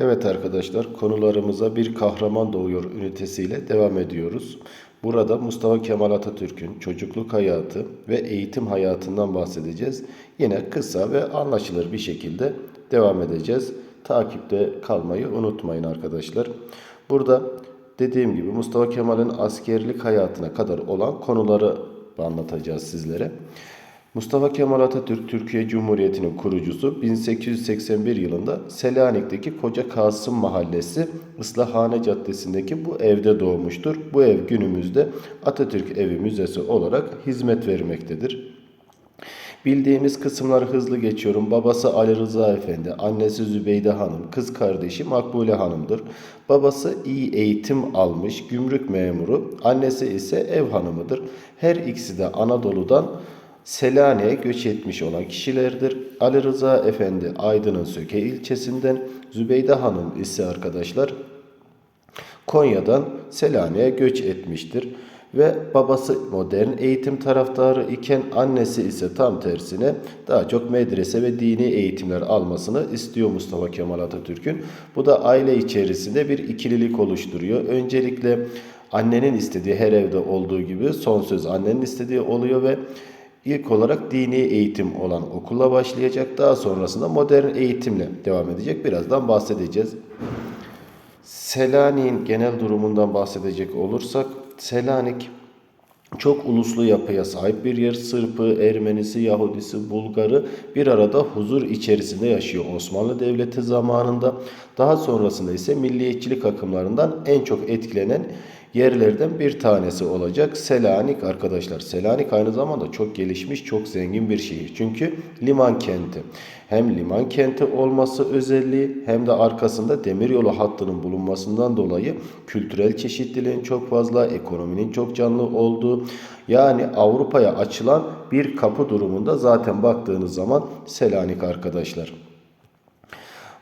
Evet arkadaşlar konularımıza bir kahraman doğuyor ünitesiyle devam ediyoruz. Burada Mustafa Kemal Atatürk'ün çocukluk hayatı ve eğitim hayatından bahsedeceğiz. Yine kısa ve anlaşılır bir şekilde devam edeceğiz. Takipte kalmayı unutmayın arkadaşlar. Burada dediğim gibi Mustafa Kemal'in askerlik hayatına kadar olan konuları anlatacağız sizlere. Mustafa Kemal Atatürk Türkiye Cumhuriyeti'nin kurucusu 1881 yılında Selanik'teki Koca Kasım Mahallesi Islahane Caddesi'ndeki bu evde doğmuştur. Bu ev günümüzde Atatürk Evi Müzesi olarak hizmet vermektedir. Bildiğimiz kısımları hızlı geçiyorum. Babası Ali Rıza Efendi, annesi Zübeyde Hanım, kız kardeşi Makbule Hanım'dır. Babası iyi eğitim almış, gümrük memuru, annesi ise ev hanımıdır. Her ikisi de Anadolu'dan Selanik'e göç etmiş olan kişilerdir. Ali Rıza Efendi Aydın'ın Söke ilçesinden, Zübeyde Hanım ise arkadaşlar Konya'dan Selanik'e göç etmiştir. Ve babası modern eğitim taraftarı iken annesi ise tam tersine daha çok medrese ve dini eğitimler almasını istiyor Mustafa Kemal Atatürk'ün. Bu da aile içerisinde bir ikililik oluşturuyor. Öncelikle annenin istediği her evde olduğu gibi son söz annenin istediği oluyor ve İlk olarak dini eğitim olan okula başlayacak. Daha sonrasında modern eğitimle devam edecek. Birazdan bahsedeceğiz. Selanik'in genel durumundan bahsedecek olursak Selanik çok uluslu yapıya sahip bir yer. Sırpı, Ermenisi, Yahudisi, Bulgarı bir arada huzur içerisinde yaşıyor Osmanlı Devleti zamanında. Daha sonrasında ise milliyetçilik akımlarından en çok etkilenen yerlerden bir tanesi olacak Selanik arkadaşlar. Selanik aynı zamanda çok gelişmiş, çok zengin bir şehir. Çünkü liman kenti. Hem liman kenti olması özelliği hem de arkasında demiryolu hattının bulunmasından dolayı kültürel çeşitliliğin çok fazla, ekonominin çok canlı olduğu yani Avrupa'ya açılan bir kapı durumunda zaten baktığınız zaman Selanik arkadaşlar.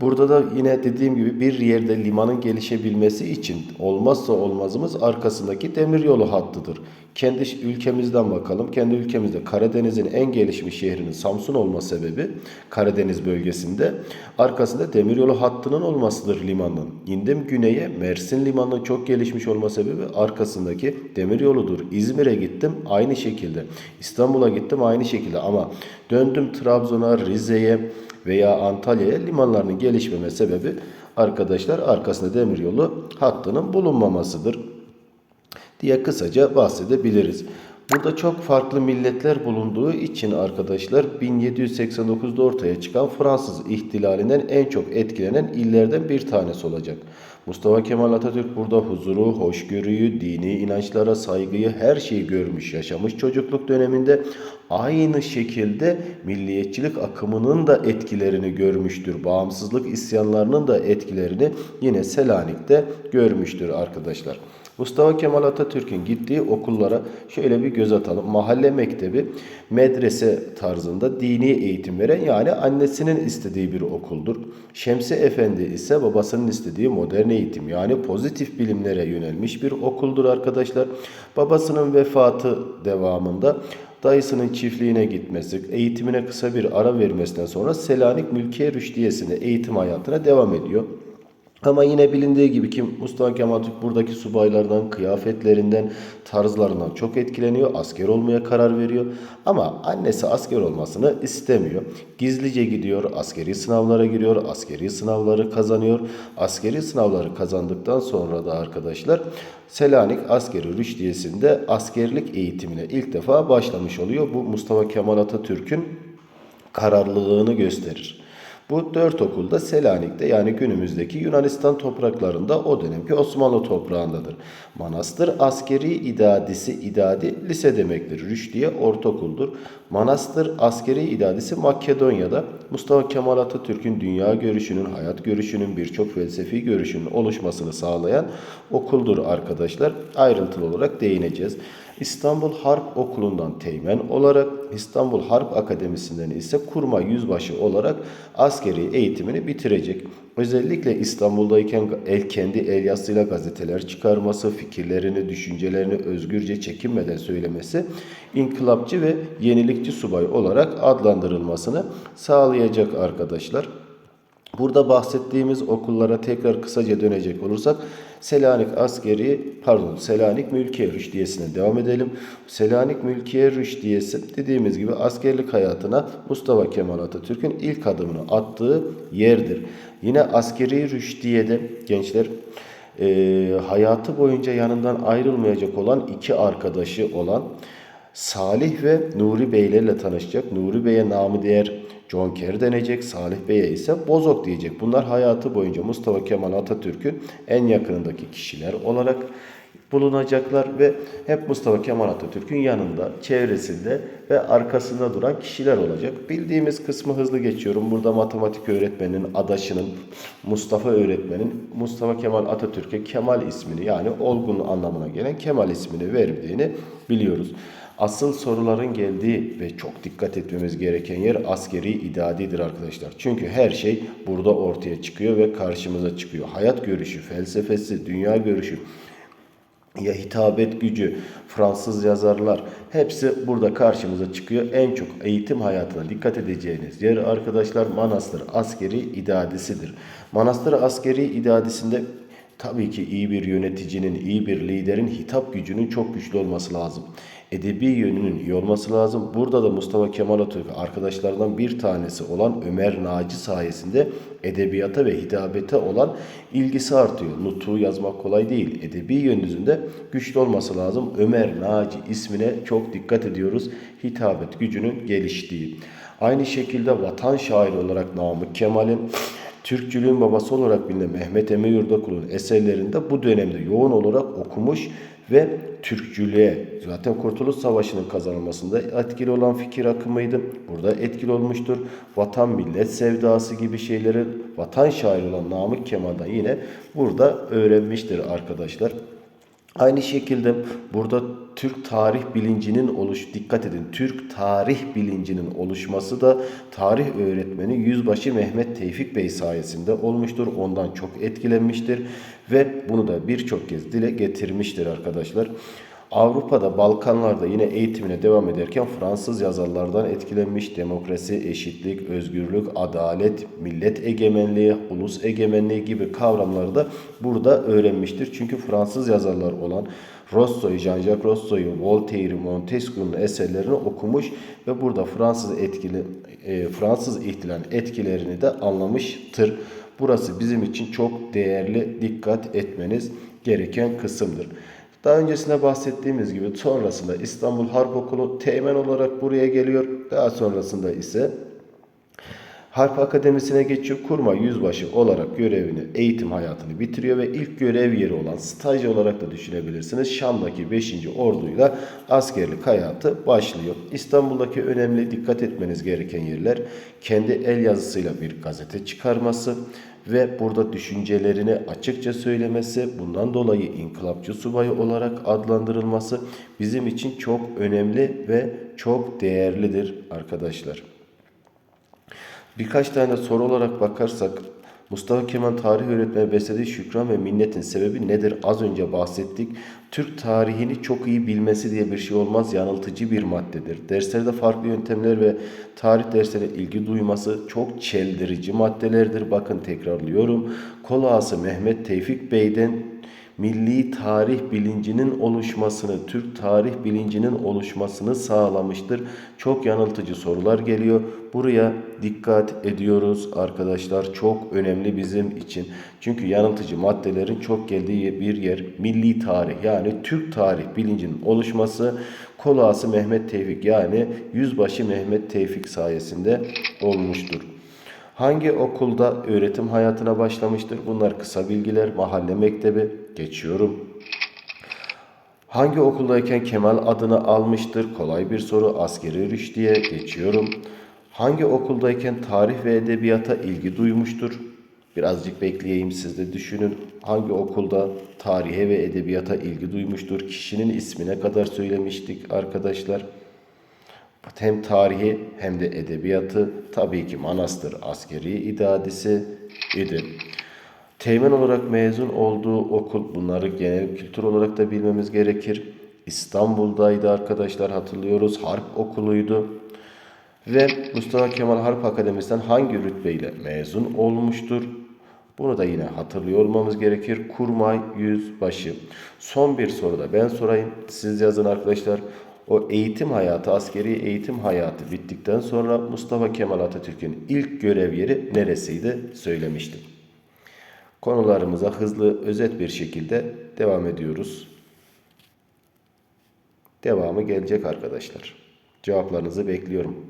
Burada da yine dediğim gibi bir yerde limanın gelişebilmesi için olmazsa olmazımız arkasındaki demiryolu hattıdır. Kendi ülkemizden bakalım. Kendi ülkemizde Karadeniz'in en gelişmiş şehrinin Samsun olma sebebi Karadeniz bölgesinde arkasında demiryolu hattının olmasıdır limanın. İndim güneye Mersin limanının çok gelişmiş olma sebebi arkasındaki demiryoludur. İzmir'e gittim aynı şekilde. İstanbul'a gittim aynı şekilde ama döndüm Trabzon'a, Rize'ye, veya Antalya'ya limanlarının gelişmeme sebebi arkadaşlar arkasında demiryolu hattının bulunmamasıdır diye kısaca bahsedebiliriz. Burada çok farklı milletler bulunduğu için arkadaşlar 1789'da ortaya çıkan Fransız ihtilalinden en çok etkilenen illerden bir tanesi olacak. Mustafa Kemal Atatürk burada huzuru, hoşgörüyü, dini inançlara saygıyı her şeyi görmüş, yaşamış çocukluk döneminde. Aynı şekilde milliyetçilik akımının da etkilerini görmüştür. Bağımsızlık isyanlarının da etkilerini yine Selanik'te görmüştür arkadaşlar. Mustafa Kemal Atatürk'ün gittiği okullara şöyle bir göz atalım. Mahalle mektebi medrese tarzında dini eğitim veren yani annesinin istediği bir okuldur. Şemsi Efendi ise babasının istediği modern eğitim yani pozitif bilimlere yönelmiş bir okuldur arkadaşlar. Babasının vefatı devamında dayısının çiftliğine gitmesi, eğitimine kısa bir ara vermesinden sonra Selanik Mülkiye Rüştiyesi'nde eğitim hayatına devam ediyor. Ama yine bilindiği gibi ki Mustafa Kemal Atatürk buradaki subaylardan, kıyafetlerinden, tarzlarından çok etkileniyor. Asker olmaya karar veriyor. Ama annesi asker olmasını istemiyor. Gizlice gidiyor, askeri sınavlara giriyor, askeri sınavları kazanıyor. Askeri sınavları kazandıktan sonra da arkadaşlar Selanik Askeri Rüştiyesi'nde askerlik eğitimine ilk defa başlamış oluyor. Bu Mustafa Kemal Atatürk'ün kararlılığını gösterir. Bu dört okulda Selanik'te yani günümüzdeki Yunanistan topraklarında o dönemki Osmanlı toprağındadır. Manastır askeri idadisi idadi lise demektir. Rüşdiye ortaokuldur. Manastır askeri idadisi Makedonya'da Mustafa Kemal Atatürk'ün dünya görüşünün, hayat görüşünün, birçok felsefi görüşünün oluşmasını sağlayan okuldur arkadaşlar. Ayrıntılı olarak değineceğiz. İstanbul Harp Okulu'ndan teğmen olarak, İstanbul Harp Akademisi'nden ise kurma yüzbaşı olarak askeri eğitimini bitirecek. Özellikle İstanbul'dayken el, kendi el yazısıyla gazeteler çıkarması, fikirlerini, düşüncelerini özgürce çekinmeden söylemesi, inkılapçı ve yenilikçi subay olarak adlandırılmasını sağlayacak arkadaşlar. Burada bahsettiğimiz okullara tekrar kısaca dönecek olursak Selanik Askeri, pardon Selanik Mülkiye Rüşdiyesi'ne devam edelim. Selanik Mülkiye Rüşdiyesi dediğimiz gibi askerlik hayatına Mustafa Kemal Atatürk'ün ilk adımını attığı yerdir. Yine askeri rüşdiyede gençler e, hayatı boyunca yanından ayrılmayacak olan iki arkadaşı olan Salih ve Nuri Beylerle tanışacak. Nuri Bey'e namı değer Jonker denecek. Salih Bey'e ise Bozok diyecek. Bunlar hayatı boyunca Mustafa Kemal Atatürk'ün en yakınındaki kişiler olarak bulunacaklar ve hep Mustafa Kemal Atatürk'ün yanında, çevresinde ve arkasında duran kişiler olacak. Bildiğimiz kısmı hızlı geçiyorum. Burada matematik öğretmeninin, adaşının, Mustafa öğretmenin Mustafa Kemal Atatürk'e Kemal ismini yani olgun anlamına gelen Kemal ismini verdiğini biliyoruz. Asıl soruların geldiği ve çok dikkat etmemiz gereken yer askeri idadidir arkadaşlar. Çünkü her şey burada ortaya çıkıyor ve karşımıza çıkıyor. Hayat görüşü, felsefesi, dünya görüşü, ya hitabet gücü, Fransız yazarlar hepsi burada karşımıza çıkıyor. En çok eğitim hayatına dikkat edeceğiniz yer arkadaşlar Manastır Askeri İdadisidir. Manastır Askeri İdadisinde tabii ki iyi bir yöneticinin, iyi bir liderin hitap gücünün çok güçlü olması lazım. Edebi yönünün iyi olması lazım. Burada da Mustafa Kemal Atatürk arkadaşlardan bir tanesi olan Ömer Naci sayesinde edebiyata ve hitabete olan ilgisi artıyor. Nutuğu yazmak kolay değil. Edebi yönünüzde güçlü olması lazım. Ömer Naci ismine çok dikkat ediyoruz. Hitabet gücünün geliştiği. Aynı şekilde vatan şairi olarak Namık Kemal'in Türkçülüğün babası olarak bilinen Mehmet Emin Yurdakul'un eserlerinde bu dönemde yoğun olarak okumuş ve Türkçülüğe zaten Kurtuluş Savaşı'nın kazanılmasında etkili olan fikir akımıydı. Burada etkili olmuştur. Vatan millet sevdası gibi şeyleri vatan şairi olan Namık Kemal'dan yine burada öğrenmiştir arkadaşlar. Aynı şekilde burada Türk tarih bilincinin oluş dikkat edin Türk tarih bilincinin oluşması da tarih öğretmeni Yüzbaşı Mehmet Tevfik Bey sayesinde olmuştur. Ondan çok etkilenmiştir ve bunu da birçok kez dile getirmiştir arkadaşlar. Avrupa'da, Balkanlarda yine eğitimine devam ederken Fransız yazarlardan etkilenmiş demokrasi, eşitlik, özgürlük, adalet, millet egemenliği, ulus egemenliği gibi kavramları da burada öğrenmiştir. Çünkü Fransız yazarlar olan Rousseau'yu, Jean-Jacques Rousseau'yu, Voltaire'i, Montesquieu'nun eserlerini okumuş ve burada Fransız etkili e, Fransız ihtilalin etkilerini de anlamıştır. Burası bizim için çok değerli, dikkat etmeniz gereken kısımdır. Daha öncesinde bahsettiğimiz gibi sonrasında İstanbul Harp Okulu teğmen olarak buraya geliyor. Daha sonrasında ise Harp Akademisi'ne geçiyor. Kurma yüzbaşı olarak görevini, eğitim hayatını bitiriyor ve ilk görev yeri olan staj olarak da düşünebilirsiniz. Şam'daki 5. orduyla askerlik hayatı başlıyor. İstanbul'daki önemli dikkat etmeniz gereken yerler kendi el yazısıyla bir gazete çıkarması, ve burada düşüncelerini açıkça söylemesi, bundan dolayı inkılapçı subayı olarak adlandırılması bizim için çok önemli ve çok değerlidir arkadaşlar. Birkaç tane soru olarak bakarsak Mustafa Kemal tarih öğretmeni beslediği şükran ve minnetin sebebi nedir? Az önce bahsettik. Türk tarihini çok iyi bilmesi diye bir şey olmaz. Yanıltıcı bir maddedir. Derslerde farklı yöntemler ve tarih derslerine ilgi duyması çok çeldirici maddelerdir. Bakın tekrarlıyorum. Kol ağası Mehmet Tevfik Bey'den milli tarih bilincinin oluşmasını, Türk tarih bilincinin oluşmasını sağlamıştır. Çok yanıltıcı sorular geliyor. Buraya dikkat ediyoruz arkadaşlar. Çok önemli bizim için. Çünkü yanıltıcı maddelerin çok geldiği bir yer milli tarih yani Türk tarih bilincinin oluşması Kolası Mehmet Tevfik yani Yüzbaşı Mehmet Tevfik sayesinde olmuştur. Hangi okulda öğretim hayatına başlamıştır? Bunlar kısa bilgiler. Mahalle mektebi. Geçiyorum. Hangi okuldayken Kemal adını almıştır? Kolay bir soru. Askeri rüştiye. Geçiyorum. Hangi okuldayken tarih ve edebiyata ilgi duymuştur? Birazcık bekleyeyim siz de düşünün. Hangi okulda tarihe ve edebiyata ilgi duymuştur? Kişinin ismine kadar söylemiştik arkadaşlar. Hem tarihi hem de edebiyatı tabii ki Manastır askeri idadisi idi. Teğmen olarak mezun olduğu okul bunları genel kültür olarak da bilmemiz gerekir. İstanbul'daydı arkadaşlar hatırlıyoruz. Harp okuluydu. Ve Mustafa Kemal Harp Akademisi'nden hangi rütbeyle mezun olmuştur? Bunu da yine hatırlıyor olmamız gerekir. Kurmay Yüzbaşı. Son bir soru da ben sorayım. Siz yazın arkadaşlar. O eğitim hayatı, askeri eğitim hayatı bittikten sonra Mustafa Kemal Atatürk'ün ilk görev yeri neresiydi söylemiştim. Konularımıza hızlı, özet bir şekilde devam ediyoruz. Devamı gelecek arkadaşlar. Cevaplarınızı bekliyorum.